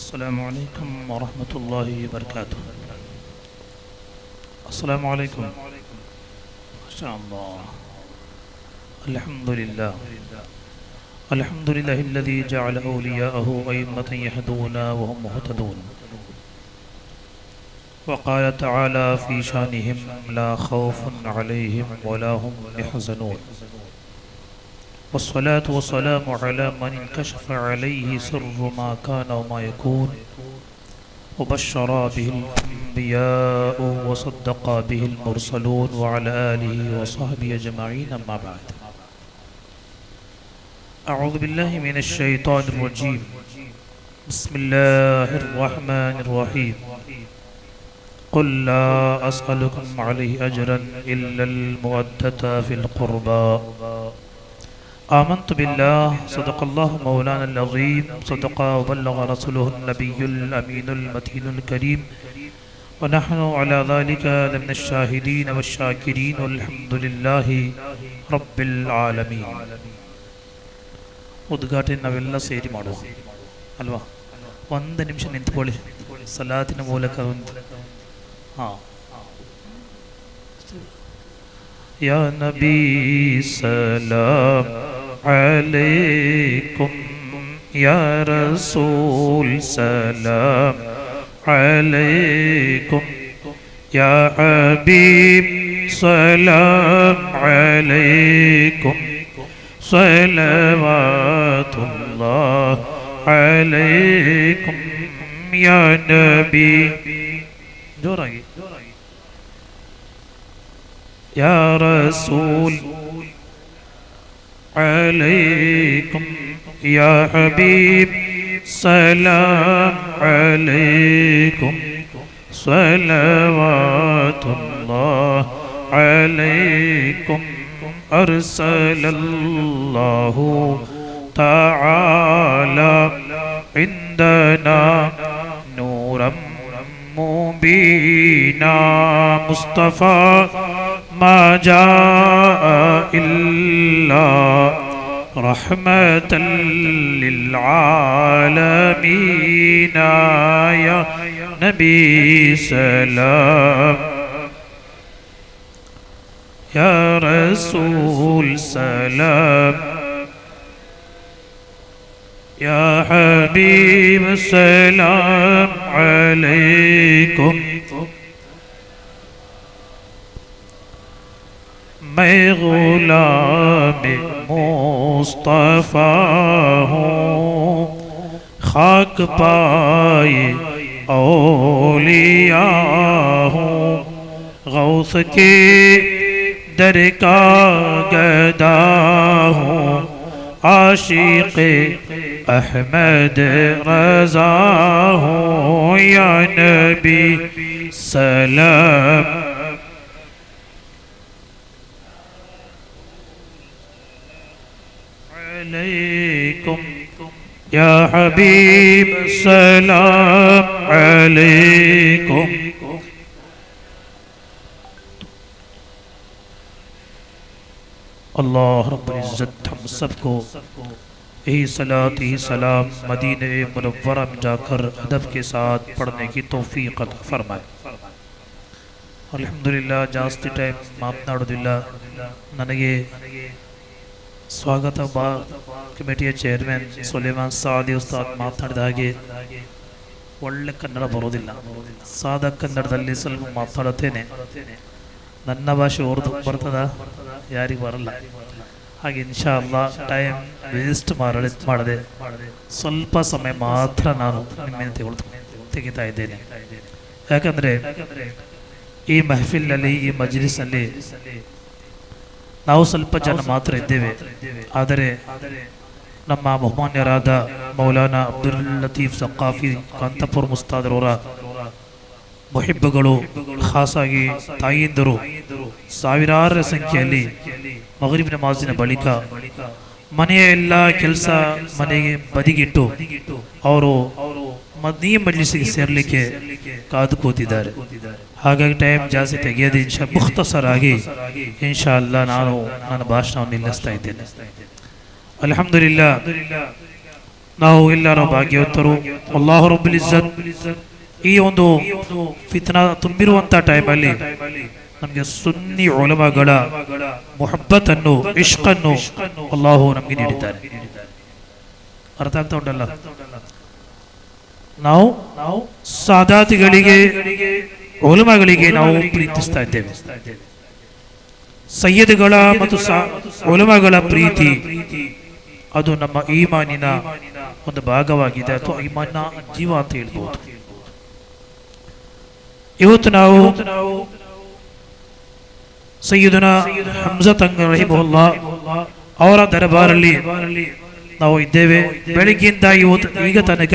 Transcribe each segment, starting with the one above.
السلام عليكم ورحمة الله وبركاته. السلام عليكم. ما شاء الله. الحمد لله. الحمد لله الذي جعل أولياءه أئمة يهدون وهم مهتدون. وقال تعالى في شأنهم لا خوف عليهم ولا هم يحزنون. والصلاة والسلام على من انكشف عليه سر ما كان وما يكون وبشر به الأنبياء وصدق به المرسلون وعلى آله وصحبه أجمعين أما بعد. أعوذ بالله من الشيطان الرجيم. بسم الله الرحمن الرحيم. قل لا أسألكم عليه أجرا إلا المودة في القربى. آمنت بالله صدق الله مولانا العظيم صدق وبلغ رسوله النبي الأمين المتين الكريم ونحن على ذلك من الشاهدين والشاكرين والحمد لله رب العالمين ಉದ್ಘಾಟನೆ ನಾವೆಲ್ಲ ಸೇರಿ ಮಾಡುವ ಅಲ್ವಾ ಒಂದು ನಿಮಿಷ ನಿಂತ್ಕೊಳ್ಳಿ ಸಲಾತಿನ ಮೂಲಕ ಒಂದು ಹಾಂ يا نبي سلام عليكم يا رسول سلام. عليكم يا حبيب سلام. عليكم صلوات الله. عليكم يا نبي. يا رسول عليكم يا حبيب. سلام عليكم. صلوات الله عليكم. أرسل الله تعالى عندنا نورا مبينا. مصطفى ما جاء إلا رحمة للعالمين. يا نبي سلام. يا رسول سلام. يا حبيب سلام عليكم. میں غلام مصطفیٰ ہوں، خاک پائے اولیاء ہوں۔ غوث کے در کا گدا ہوں۔ عاشق احمد رضا ہوں۔ یا نبی سلام علیکم یا حبیب سلام علیکم اللہ رب العزت ہم سب کو یہی صلات، یہی سلام مدینہ منورہ میں جا کر عدب کے ساتھ پڑھنے کی توفیق عطا فرمائے۔ الحمدللہ جاستی ٹائم مابنا عبداللہ، ننگے ಸ್ವಾಗತ ಬಾ ಕಮಿಟಿಯ ಚೇರ್ಮನ್ ಸುಲೇಮಾನ್ ಸಾದಿ ಉಸ್ತಾದ್ ಮಾತಾಡಿದ ಹಾಗೆ ಒಳ್ಳೆ ಕನ್ನಡ ಬರೋದಿಲ್ಲ. ಸಾದ ಕನ್ನಡದಲ್ಲಿ ಸ್ವಲ್ಪ ಮಾತಾಡುತ್ತೇನೆ. ನನ್ನ ಭಾಷೆ ಓರ್ದು ಬರ್ತದ? ಯಾರಿಗೂ ಬರಲ್ಲ. ಹಾಗೆ ಇನ್ಶಾ ಅಲ್ಲ ಟೈಮ್ ವೇಸ್ಟ್ ಮಾಡದೆ ಮಾಡದೆ ಸ್ವಲ್ಪ ಸಮಯ ಮಾತ್ರ ನಾನು ನಿಮ್ಮನ್ನು ತೆಗೆದು ತೆಗಿತಾ ಇದ್ದೇನೆ. ಯಾಕಂದರೆ ಈ ಮೆಹಫಿಲ್ನಲ್ಲಿ, ಈ ಮಜ್ಲಿಸ್ನಲ್ಲಿ ನಾವು ಸ್ವಲ್ಪ ಜನ ಮಾತ್ರ ಇದ್ದೇವೆ. ಆದರೆ ನಮ್ಮ ಬಹುಮಾನ್ಯರಾದ ಮೌಲಾನಾ ಅಬ್ದುಲ್ ಲತೀಫ್ ಸಕ್ಕಾಫಿ, ಕಾಂತಪುರ್ ಮುಸ್ತಾದ್ರವರ ಮೊಹಿಬ್ಬಗಳು, ಖಾಸಾಗಿ ತಾಯಿಯಿಂದರು ಸಾವಿರಾರು ಸಂಖ್ಯೆಯಲ್ಲಿ ಮಗರಿಬಿನ ಮಾಸಿನ ಬಳಿಕ ಮನೆಯ ಎಲ್ಲ ಕೆಲಸ ಮನೆಗೆ ಬದಿಗಿಟ್ಟು ಅವರು ಮದೀ ಮಜ್ಲಿಸಿಗೆ ಸೇರಲಿಕ್ಕೆ ಕಾದು ಕೂತಿದ್ದಾರೆ. ಹಾಗಾಗಿ ಟೈಮ್ ಜಾಸ್ತಿ ತೆಗೆಯೋದು ಇನ್ಶಾ ಮುಖ್ತಸರಾಗಿ ಇನ್ಶಾ ಅಲ್ಲ ನಾನು ನನ್ನ ಭಾಷಣವನ್ನು ನಿಲ್ಲಿಸ್ತಾ ಇದ್ದೇನೆ. ಅಲ್ಹಮ್ದುಲಿಲ್ಲ, ನಾವು ಎಲ್ಲರೂ ಭಾಗ್ಯವಂತರು. ಅಲ್ಲಾಹು ಈ ಒಂದು ಫಿತ್ನ ತುಂಬಿರುವಂತ ಟೈಮಲ್ಲಿ ನಮಗೆ ಸುನ್ನಿ ಒಲಮಗಳ ಮೊಹಬ್ಬತನ್ನು ಇಷ್ಕನ್ನು ಅಲ್ಲಾಹು ನಮಗೆ ನೀಡಿದ್ದಾರೆ. ಅರ್ಥ ಆಗ್ತಾ ಉಂಟಲ್ಲ? ನಾವು ನಾವು ಸಾದಾತಿಗಳಿಗೆ ಒಲಮಗಳಿಗೆ ನಾವು ಪ್ರೀತಿಸ್ತಾ ಇದ್ದೇವೆ. ಸಯ್ಯದ್ಗಳ ಮತ್ತು ಒಲುಮಗಳ ಪ್ರೀತಿ, ಅದು ನಮ್ಮ ಈಮಾನಿನ ಒಂದು ಭಾಗವಾಗಿದೆ, ಅಥವಾ ಈಮಾನ ಜೀವ ಅಂತ ಹೇಳ್ಬೋದು. ಇವತ್ತು ನಾವು ಸಯ್ಯದನ ಹಂಸತಂಗ ರಹಿಮುಲ್ಲಾ ಅವರ ದರಬಾರಲ್ಲಿ ನಾವು ಇದ್ದೇವೆ. ಬೆಳಿಗ್ಗೆಯಿಂದ ಇವತ್ತು ಈಗ ತನಕ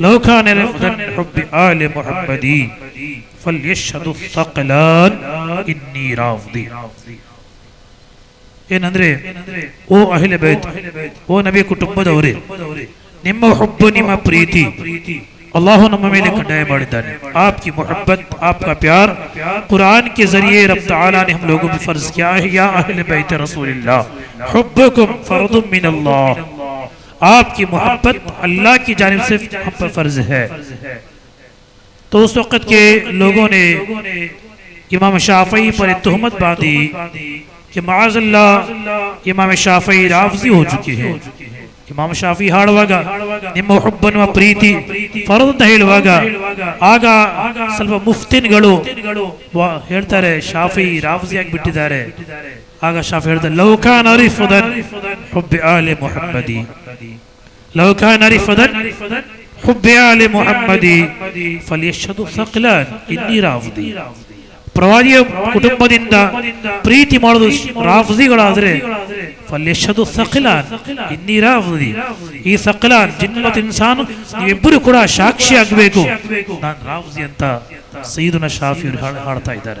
لو كان لفظا حب آل محمدی فلیشد الثقلان انی راوضی ಏನಂದ್ರೆ، ಓ ಅಹಿಲ ಬೈತ್، ಓ ನಬಿ ಕುಟುಂಬದವರೇ، ನಿಮ್ಮ ಹುಬ್ಬು، ನಿಮ್ಮ ಪ್ರೀತಿ اللہ نما میں نے کنڈائے بڑھ دانے آپ کی محبت آپ کا پیار قرآن کے ذریعے رب تعالیٰ نے ہم لوگوں پر فرض کیا ہے یا اہل بیت رسول اللہ حبکم فرض من اللہ آپ کی محبت اللہ کی جانب سے ہم پر فرض ہے۔ تو اس وقت کے لوگوں نے امام شافعی پر اتحمت باندھی کہ معاذ اللہ امام شافعی رافضی ہو چکی ہے امام شافعی ہاڑ ہاڑواگا نمو حبن و پریتی، فرض دہیل تہلواگا آگا سلو مفتن گڑو، وہ ہیڑتا رہے، شافعی رافضی ایک بٹی دارے ಆಗ ಶಾಫಿ ಹೇಳ್ತಾರೆ ಲೌಕಾನ್ ಅರಿಫುದನ್ ಹುಬ್ಬಿ ಆಲಿ ಮೊಹಮ್ಮದಿ. ಲೌಕಾನ್ ಅರಿಫುದನ್ ಹುಬ್ಬಿ ಆಲಿ ಮೊಹಮ್ಮದಿ. ಫಲಿಯಶದು ಸಕ್ಲಾನ್ ಇನ್ನಿ ರಾವದಿ. ಪ್ರವಾದಿಯ ಕುಟುಂಬದಿಂದ ಪ್ರೀತಿ ಮಾಡೋದು ರಾಫ್ಜಿಗಳಾದ್ರೆ ಫಲ್ಯಶದು ಸಕ್ಲಾನ್ ಇನ್ನಿ ರಾಫ್ಜಿ ಈ ಸಕ್ಲಾನ್ ಜಿನ್ಮ ಇನ್ಸಾನ್ ನೀವಿಬ್ಬರು ಕೂಡ ಸಾಕ್ಷಿ ಆಗಬೇಕು. ನಾನು ರಾಫ್ಜಿ ಅಂತ ಸೈದುನ ಶಾಫಿ ಹಾಡ್- ಹಾಡ್ತಾ ಇದ್ದಾರೆ.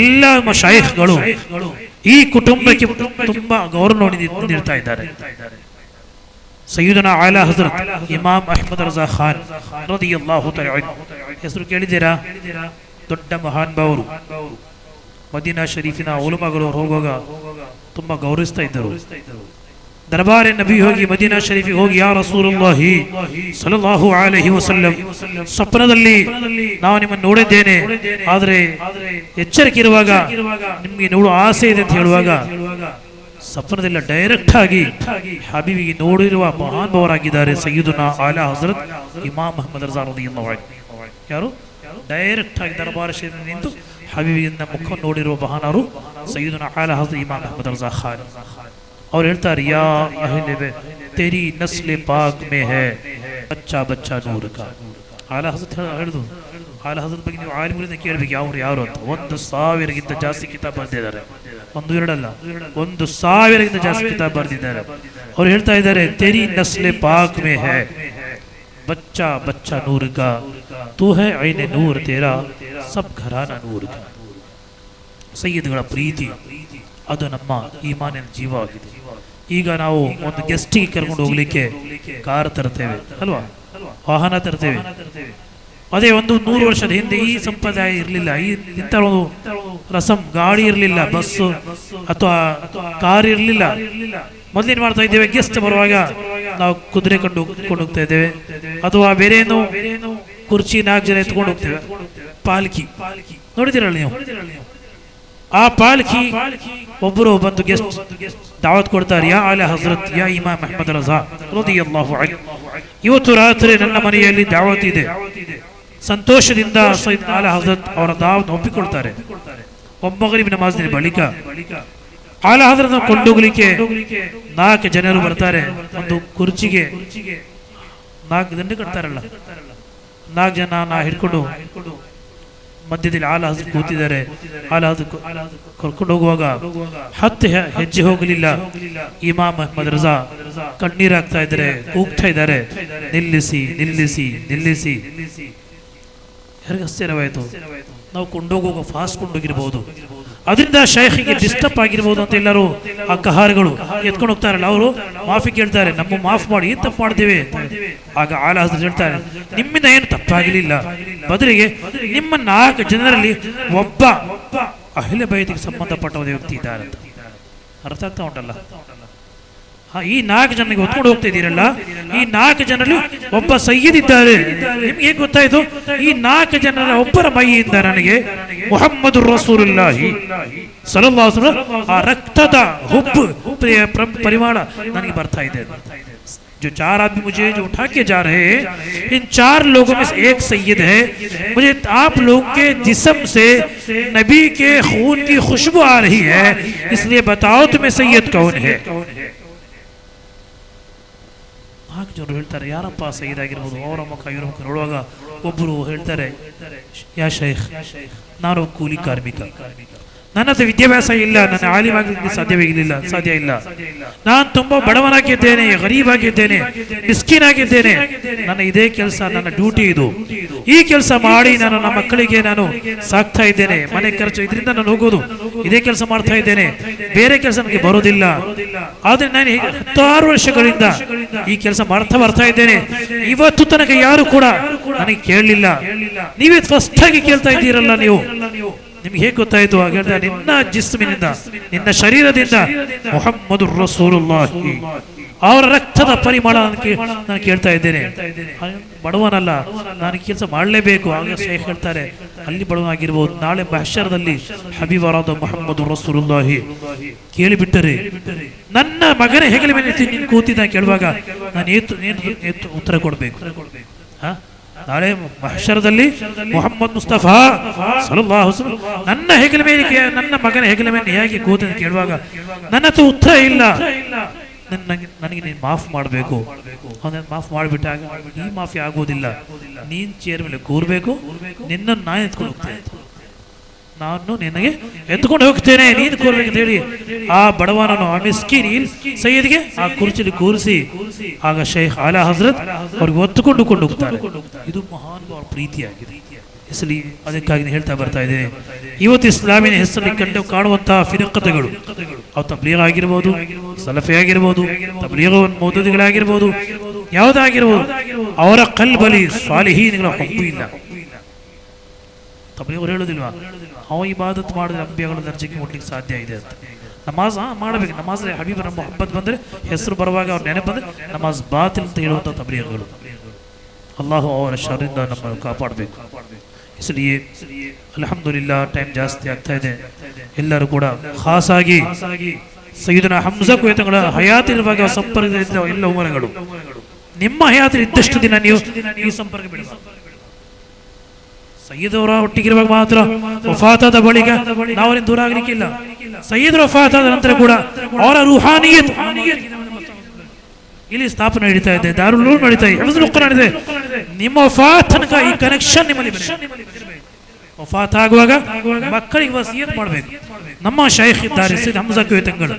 ಎಲ್ಲ ಮಶಾಯಿಖ್ಗಳು ಈ ಕುಟುಂಬಕ್ಕೆ ತುಂಬಾ ಗೌರವ ನೋಡಿ ಇದ್ದಾರೆ. ಸಯ್ಯುದನ ಆಲಾ ಹಜರತ್ ಇಮಾಮ್ ಅಹ್ಮದ್ ರಜಾ ಖಾನ್. ಹೆಸರು ಕೇಳಿದ್ದೀರಾ? ದೊಡ್ಡ ಮಹಾನ್ ಬಾವರು. ಮದೀನಾ ಶರೀಫಿನ ಉಲಮಗಳು ಹೋಗುವಾಗ ತುಂಬಾ ಗೌರವಿಸ್ತಾ ಇದ್ದರು. ದರ್ಬಾರೆ ನಬಿ ಹೋಗಿ ಮದೀನಾ ಶರೀಫಿಗೆ ಹೋಗಿ, ಯಾ ರಸೂಲುಲ್ಲಾಹಿ ಸಲ್ಲಲ್ಲಾಹು ಅಲೈಹಿ ವಸಲ್ಲಂ, ಸ್ವಪ್ನದಲ್ಲಿ ನಾವು ನಿಮ್ಮನ್ನು ನೋಡಿದ್ದೇನೆ. ಆದರೆ ಎಚ್ಚರಿಕೆ ಇರುವಾಗ ನಿಮಗೆ ನೋಡುವ ಆಸೆ ಇದೆ ಅಂತ ಹೇಳುವಾಗ ಸ್ವಪ್ನದಲ್ಲ ಡೈರೆಕ್ಟ್ ಆಗಿ ಹಬೀಬಿಗೆ ನೋಡಿರುವ ಮಹಾನ್ ಭವರಾಗಿದ್ದಾರೆ ಸಯ್ಯದುನಾ ಆಲಾ ಹಜರತ್ ಇಮಾಮ್ ಅಹಮದ್ ರಜಾ. ಯಾರು? ಡೈರೆಕ್ಟ್ ಆಗಿ ದರ್ಬಾರ್ ಶರೀಫ್ ನಿಂತು ಹಬೀಬಿಯಿಂದ ಮುಖ ನೋಡಿರುವ ಮಹಾನರು ಸಯ್ಯದುನಾ ಆಲಾ ಹಜರತ್ ಇಮಾಮ್ ಅಹಮದ್ ರಜಾ ಖಾನ್. ಅವ್ರು ಹೇಳ್ತಾರೆ ಯಾ ಅಹ್ಲೆ ಬೆ ತೆರಿ ನಸ್ಲೆ ಪಾಕ್ ಮೇ ಹೈ ಬಚ್ಚಾ ಬಚ್ಚಾ ನೂರ್ ಕಾ ಆಲ ಹಜರತ್ ಹೇಳಿದ್ರು ಆಲ ಹಜರತ್ ಬಗ್ಗೆ ನೀವು ಆಲಿಮರಿಂದ ಕೇಳಬೇಕು ಯಾವ್ರು ಯಾರು ಅಂತ ಒಂದು ಸಾವಿರಕ್ಕಿಂತ ಜಾಸ್ತಿ ಕಿತಾಬ್ ಬರೆದಿದ್ದಾರೆ ಒಂದು ಎರಡಲ್ಲ ಒಂದು ಸಾವಿರಕ್ಕಿಂತ ಜಾಸ್ತಿ ಕಿತಾಬ್ ಬರೆದಿದ್ದಾರೆ ಅವ್ರು ಹೇಳ್ತಾ ಇದ್ದಾರೆ ತೆರಿ ನಸ್ಲೆ ಪಾಕ್ ಮೇ ಹೈ ಬಚ್ಚಾ ಬಚ್ಚಾ ನೂರ್ ಕಾ ತೂ ಹೈ ಐನೆ ನೂರ್ ತೇರಾ ಸಬ್ ಘರಾನ ನೂರ್ ಕಾ ಸಯ್ಯದ್ಗಳ ಪ್ರೀತಿ ಅದು ನಮ್ಮ ಈಮಾನಿನ ಜೀವವಾಗಿದೆ ಈಗ ನಾವು ಒಂದು ಗೆಸ್ಟಿಗೆ ಕರ್ಕೊಂಡು ಹೋಗ್ಲಿಕ್ಕೆ ಕಾರ್ ತರ್ತೇವೆ, ಅಲ್ವಾ? ವಾಹನ ತರ್ತೇವೆ. ಅದೇ ಒಂದು ನೂರು ವರ್ಷದ ಹಿಂದೆ ಈ ಸಂಪ್ರದಾಯ ಇರಲಿಲ್ಲ. ಈ ಇಂಥ ಒಂದು ರಸಂ ಗಾಡಿ ಇರಲಿಲ್ಲ ಬಸ್ ಅಥವಾ ಕಾರ್ ಇರಲಿಲ್ಲ. ಮೊದಲೇನು ಮಾಡ್ತಾ ಇದ್ದೇವೆ ಗೆಸ್ಟ್ ಬರುವಾಗ ನಾವು ಕುದುರೆ ಕಂಡು ಕೊಂಡು ಹೋಗ್ತಾ ಇದ್ದೇವೆ. ಅಥವಾ ಬೇರೆ ಏನು ಕುರ್ಚಿ ನಾಲ್ಕು ಜನ ಎತ್ಕೊಂಡು ಹೋಗ್ತೇವೆ. ಪಾಲ್ಕಿ. ನೋಡಿದಿರಲ್ಲ ನೀವು? ಆ ಪಾಲ್ಕಿ ಒಬ್ಬರು ಬಂದು ಗೆಸ್ಟ್ ದಾವತ್ ಕೊಡ್ತಾರೆ, ಯಾ ಆಲ ಹಜರತ್, ಯಾ ಇಮಾಮ್ ಅಹಮದ್ ರಜಾ ರದಿಯಲ್ಲಾಹು. ಇವತ್ತು ರಾತ್ರಿ ನನ್ನ ಮನೆಯಲ್ಲಿ ದಾವತ್ ಇದೆ. ಸಂತೋಷದಿಂದ ಸೈದ್ ಆಲ ಹಜರತ್ ಅವರ ದಾವತ್ ಒಪ್ಪಿಕೊಳ್ತಾರೆ. ನಮಾಜ್ ನಿ ಬಳಿಕ. ಆಲ ಹಜರತ್ ಕೊಂಡೋಗ್ಲಿಕ್ಕೆ ನಾಲ್ಕು ಜನರು ಬರ್ತಾರೆ. ಒಂದು ಕುರ್ಚಿಗೆ ನಾಲ್ಕು ದಂಡ ಕಟ್ತಾರಲ್ಲ. ನಾಲ್ಕು ಜನ ನಾ ಹಿಡ್ಕೊಂಡು ಮಧ್ಯದಲ್ಲಿ ಆಲ ಹಜರತ್ ಕೂತಿದ್ದಾರೆ. ಆಲ ಹಜರತ್ ಕರ್ಕೊಂಡು ಹೋಗುವಾಗ ಹತ್ತು ಹೆಜ್ಜೆ ಹೋಗಲಿಲ್ಲ. ಇಮಾಮ್ ಅಹ್ಮದ್ ರಜಾ ಕಣ್ಣೀರಾಗ್ತಾ ಇದ್ದಾರೆ. ಕೂಗ್ತಾ ಇದ್ದಾರೆ. ನಿಲ್ಲಿಸಿ ನಿಲ್ಲಿಸಿ ನಿಲ್ಲಿಸಿ. ಯಾರಿಗೆ ನಾವು ಕೊಂಡೋಗುವಾಗ ಫಾಸ್ಟ್ ಕೊಂಡೋಗಿರ್ಬೋದು. ಅದರಿಂದ ಶೈಖಿಗೆ ಡಿಸ್ಟರ್ಬ್ ಆಗಿರ್ಬೋದು ಅಂತ ಎಲ್ಲರೂ ಆ ಕಹಾರಗಳು ಎತ್ಕೊಂಡು ಹೋಗ್ತಾರಲ್ಲ ಅವರು? ಮಾಫಿ ಕೇಳ್ತಾರೆ. ನಮ್ಮ ಮಾಫ್ ಮಾಡಿ ಏನ್ ತಪ್ಪು ಮಾಡ್ತೀವಿ ಆಗ ಆಲ ಹೇಳ್ತಾರೆ. ನಿಮ್ಮಿಂದ ಏನು ತಪ್ಪಾಗಲಿಲ್ಲ. ಬದಲಿಗೆ ನಿಮ್ಮ ನಾಲ್ಕು ಜನರಲ್ಲಿ ಒಬ್ಬ ಅಹಿಲ ಬೈದಿಗೆ ಸಂಬಂಧಪಟ್ಟ ವ್ಯಕ್ತಿ ಇದ್ದಾರೆ ಅಂತ. ಅರ್ಥ ಆಗ್ತಾ ಉಂಟಲ್ಲ? ಈ ನಾಲ್ಕು ಜನರಿಗೆ ಹೊತ್ಕೊಂಡು ಹೋಗ್ತಾ ಇದ್ದೀರಲ್ಲ? ಈ ನಾಲ್ಕು ಜನರಲ್ಲಿ ಒಬ್ಬ ಸಯ್ಯದ್ ಇದ್ದಾರೆ ನಿಮ್ಗೆ ಹೇಗೆ ಗೊತ್ತಾಯ್ತು ಈ ನಾಲ್ಕು ಜನರ ಒಬ್ಬರ ಮೈಯಿಂದ ನನಗೆ ಮೊಹಮ್ಮದ್ ರಸೂರುಲ್ಲಾಹಿ ವಸಲ್ಲಂ, ಆ ರಕ್ತದ ಹುಬ್ಬು ಪರಿಮಾಣ ನನಗೆ ಬರ್ತಾ ಇದೆ جو چار آدمی مجھے جو اٹھا کے جا رہے ہیں، ان چار لوگوں میں سے ایک سید ہے۔ مجھے آپ لوگ کے جسم سے نبی کے خون کی خوشبو آ رہی ہے۔ اس لیے بتاؤ تمہیں سید کون ہے۔ ಆಕ್ಜರು ಹೇಳ್ತಾರೆ ಯಾರಪ್ಪ ಸೈದಾಗಿರ್ಬೋದು وہ ಇವ್ರಮ್ಮ ನೋಡುವಾಗ ಒಬ್ಬರು یا شیخ، نارو کولی ಕೂಲಿ کا۔ ನನ್ನ ಹತ್ರ ವಿದ್ಯಾಭ್ಯಾಸ ಇಲ್ಲ, ನನ್ನ ಆಲಿಮಾಗಲಿಕ್ಕೆ ಸಾಧ್ಯವಾಗಿಲ್ಲ ಸಾಧ್ಯ ಇಲ್ಲ. ನಾನು ತುಂಬಾ ಬಡವನಾಗಿದ್ದೇನೆ, ಗರೀಬಾಗಿದ್ದೇನೆ ಮಿಸ್ಕಿನ್ ಆಗಿದ್ದೇನೆ ನನ್ನ ಇದೇ ಕೆಲಸ, ನನ್ನ ಡ್ಯೂಟಿ ಇದು. ಈ ಕೆಲಸ ಮಾಡಿ ನಾನು ನನ್ನ ಮಕ್ಕಳಿಗೆ ನಾನು ಸಾಕ್ತಾ ಇದ್ದೇನೆ. ಮನೆ ಖರ್ಚು, ಇದರಿಂದ ನಾನು ಹೋಗೋದು. ಇದೇ ಕೆಲಸ ಮಾಡ್ತಾ ಇದ್ದೇನೆ. ಬೇರೆ ಕೆಲಸ ನನಗೆ ಬರೋದಿಲ್ಲ. ಆದ್ರೆ ನಾನು ಹತ್ತಾರು ವರ್ಷಗಳಿಂದ ಈ ಕೆಲಸ ಮಾಡ್ತಾ ಬರ್ತಾ ಇದ್ದೇನೆ. ಇವತ್ತು ತನಕ ಯಾರು ಕೂಡ ನನಗೆ ಕೇಳಲಿಲ್ಲ. ನೀವೇ ಸ್ಪಷ್ಟಾಗಿ ಆಗಿ ಕೇಳ್ತಾ ಇದ್ದೀರಲ್ಲ ನೀವು. ನಿಮ್ಗೆ ಹೇಗೆ ಗೊತ್ತಾಯಿತು ಹಾಗೆ ನಿನ್ನ ಜಿಸ್ಮಿನಿಂದ, ನಿನ್ನ ಶರೀರದಿಂದ ಮೊಹಮ್ಮದ್ ರಸೂರುಲ್ಲಾಹಿ ಅವರ ರಕ್ತದ ಪರಿಮಳ ನಾನು ಕೇಳ್ತಾ ಇದ್ದೇನೆ. ಬಡವನಲ್ಲ, ನಾನು ಕೆಲಸ ಮಾಡಲೇಬೇಕು ಆಗ ಶೇಖ್ ಹೇಳ್ತಾರೆ. ಅಲ್ಲಿ ಬಡವನಾಗಿರ್ಬೋದು. ನಾಳೆ ಮಹಶರದಲ್ಲಿ ಹಬೀಬರಾದ ಮೊಹಮ್ಮದ್ ರಸೂರುಲ್ಲಾಹಿ ಕೇಳಿಬಿಟ್ಟರೆ, ನನ್ನ ಮಗನೇ ಹೆಗಲ ಮೇಲೆ ನೀನು ಕೂತಿದ್ದ ಕೇಳುವಾಗ, ನಾನು ಏತು ಏನು ಉತ್ತರ ಕೊಡಬೇಕು? ಹಾ? ನಾಳೆ ಮಹಶರದಲ್ಲಿ ಮೊಹಮ್ಮದ್ ಮುಸ್ತಫಾ ಸಲಹ ನನ್ನ ಹೆಗಲ ಮೇಲೆ ನನ್ನ ಮಗನ ಹೆಗಲ ಮೇಲೆ ಹೇಗೆ ಕೂತಂತ ಕೇಳುವಾಗ ನನ್ನ ಹತ್ರ ಉತ್ತರ ಇಲ್ಲ. ನನ್- ನನಗೆ ನನಗೆ ನೀನು ಮಾಫ್ ಮಾಡಬೇಕು. ಅವನನ್ನು ಮಾಫ್ ಮಾಡಿಬಿಟ್ಟಾಗ ಈ ಮಾಫಿ ಆಗೋದಿಲ್ಲ ನೀನ್ ಚೇರ್ ಮೇಲೆ ಕೂರ್ಬೇಕು. ನಿನ್ನನ್ನು ನಾನು ಎತ್ಕೊಂಡು ಹೋಗ್ತೇನೆ. ನಾನು ನಿನಗೆ ಎತ್ಕೊಂಡು ಹೋಗ್ತೇನೆ, ನೀನು ಕೂರ್ಬೇಕು ಅಂತ ಹೇಳಿ ಆ ಬಡವನನ್ನು ಆ ಮಿಸ್ಕಿನ್ ಸೈಯದ್ಗೆ ಆ ಕುರ್ಚಿಲಿ ಕೂರಿಸಿ, ಆಗ ಶೇಖ್ ಆಲಾ ಹಜರತ್ ಅವ್ರಿಗೆ ಒತ್ತುಕೊಂಡು ಕೊಂಡು ಹೋಗ್ತಾರೆ. ಇದು ಮಹಾನ್ ಪ್ರೀತಿಯಾಗಿದೆ. ಹೆಸಲಿ ಅದಕ್ಕಾಗಿ ಹೇಳ್ತಾ ಬರ್ತಾ ಇದೆ ಇವತ್ತು ಇಸ್ಲಾಮಿನ ಹೆಸರಲ್ಲಿ ಕಂಡು ಕಾಣುವಂತಹ ಫಿರಕತೆಗಳು, ಅವು ತಬ್ಲೀಗ್ ಆಗಿರ್ಬೋದು ಸಲಫೆ ಆಗಿರ್ಬೋದು ತಬ್ಲೀಗ್ ಮೋದದಿಗಳಾಗಿರ್ಬೋದು, ಯಾವುದಾಗಿರ್ಬೋದು, ಅವರ ಕಲ್ಬಲಿ ಸ್ವಾಲಿಹೀನಗಳ ಹಕ್ಕು ಇಲ್ಲ. ತಬ್ಲೀಗ್ ಹೇಳೋದಿಲ್ವಾ? ಅವ ಇಬಾದತ್ ಮಾಡಿದ್ರೆ ಅಂಬಿಯಗಳ ದರ್ಜೆಗೆ ಮುಟ್ಲಿಕ್ಕೆ ಸಾಧ್ಯ ಇದೆ ಅಂತ. ನಮಾಜ್ ಮಾಡಬೇಕು. ನಮಾಜ್ ಹಬೀಬ್ ನಮ್ಮ ಹಬ್ಬದ ಬಂದರೆ ಹೆಸರು ಬರುವಾಗ ಅವ್ರ ನೆನಪು ನಮಾಜ್ ಬಾತಿಲ್ ಅಂತ ಹೇಳುವಂಥ ತಬ್ಲೀಗ್ಗಳು. ಅಲ್ಲಾಹು ಅವರ ಶರಿಂದ ನಮ್ಮನ್ನು ಕಾಪಾಡಬೇಕು. ಇಸಲಿಯೇ ಅಲ್ಹಮ್ದುಲಿಲ್ಲಾ ಟೈಮ್ ಜಾಸ್ತಿ ಆಗ್ತಾ ಇದೆ. ಎಲ್ಲರೂ ಕೂಡ ಖಾಸಾಗಿ ಸೈದನ ಹಂಸ ಕುಯತಗಳ ಹಯಾತ್ ಇರುವಾಗ ಸಂಪರ್ಕದಿಂದ ಎಲ್ಲ ಉಮರಗಳು. ನಿಮ್ಮ ಹಯಾತ್ ಇದ್ದಷ್ಟು ದಿನ ನೀವು ಸಂಪರ್ಕ ಬಿಡಬಾರ್ದು. ಸಯ್ಯದವರ ಒಟ್ಟಿಗಿರುವಾಗ ಮಾತ್ರ ವಫಾತಾದ ಬಳಿಕ ನಾವು ದೂರ ಆಗ್ಲಿಕ್ಕಿಲ್ಲ. ಸಯ್ಯದ್ರ ವಫಾತಾದ ನಂತರ ಕೂಡ ಅವರ ರೂಹಾನಿಯತ್ ಇಲ್ಲಿ ಸ್ಥಾಪನೆ ನಡೀತಾ ಇದೆ, ದಾರುಲ್ ನಡೀತಾ ಇದೆ ನಿಮ್ಮ ವಫಾತ್ ತನಕ ಈ ಕನೆಕ್ಷನ್ ನಿಮ್ಮಲ್ಲಿ. ವಫಾತ್ ಆಗುವಾಗ ಮಕ್ಕಳಿಗೆ ವಸಿಯತ್ ಮಾಡಬೇಕು. ನಮ್ಮ ಶೈಖ್ ಇದ್ದಾರೆ ಸಿದ್ ಹಮ್ಜಾ ಕುವೇತಂಗಳು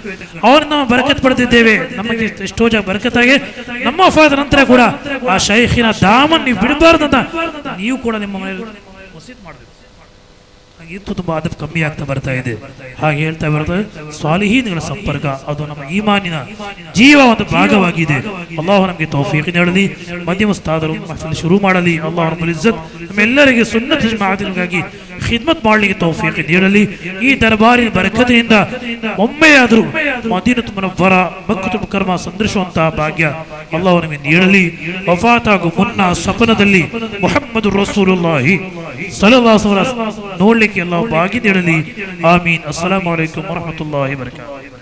ಅವ್ರನ್ನ ನಾವು ಬರಕತ್ ಪಡೆದಿದ್ದೇವೆ. ನಮಗೆ ಎಷ್ಟೋ ಜನ ಬರಕತ್ತಾಗಿ. ನಮ್ಮ ವಫಾದ ನಂತರ ಕೂಡ ಆ ಶೈಖಿನ ದಾಮನ್ ನೀವು ಬಿಡಬಾರ್ದಂತ ನೀವು ಕೂಡ ನಿಮ್ಮ ಮನೆಯಲ್ಲಿ ಮಾಡಬೇಕು. ಹಾಗೆ ತುಂಬ ತುಂಬಾ ಅದಕ್ಕೆ ಕಮ್ಮಿ ಆಗ್ತಾ ಬರ್ತಾ ಇದೆ. ಹಾಗೆ ಹೇಳ್ತಾ ಬರ್ತದೆ ಸ್ವಾಲಿಹೀನ್ಗಳ ಸಂಪರ್ಕ, ಅದು ನಮ್ಮ ಈಮಾನಿನ ಜೀವ ಒಂದು ಭಾಗವಾಗಿದೆ. ಅಲ್ಲಾಹು ನಮಗೆ ತೌಫೀಕ್ ನೀಡಲಿ. ಮಧ್ಯಮ ಸ್ಥಾದರು ಶುರು ಮಾಡಲಿ. ಅಲ್ಲಾಹ ನಮ್ಮೆಲ್ಲರಿಗೆ ಸುನ್ನತ್ ಮಾತಿಗಾಗಿ ಖಿದ್ಮತ್ ಮಾಡಲಿಕ್ಕೆ ತೌಫೀಕ್. ನೀಡಲಿ ಈ ದರ್ಬಾರಿನ ಬರಕತೆಯಿಂದ ಒಮ್ಮೆಯಾದರೂ ಮದೀನತ್ ಮುನವ್ವರ, ಮಕ್ಕತು ಕರ್ಮ ಸಂದರ್ಶಿಸುವಂತಹ ಭಾಗ್ಯ ಅಲ್ಲಾಹ್ ನಮಗೆ ನೀಡಲಿ. ವಫಾತ್ ಆಗು ಮುನ್ನ ಸಪನದಲ್ಲಿ ಮೊಹಮ್ಮದ್ ರಸೂಲುಲ್ಲಾಹಿ ವಸಲ್ಲಂ ನೋಡ್ಲಿಕ್ಕೆ ಎಲ್ಲ ಭಾಗ್ಯ ನೀಡಲಿ. ಆಮೀನ್. ಅಸ್ಸಲಾಮು ಅಲೈಕುಂ ವರಹಮತುಲ್ಲಾಹಿ ವಬರಕಾತುಹು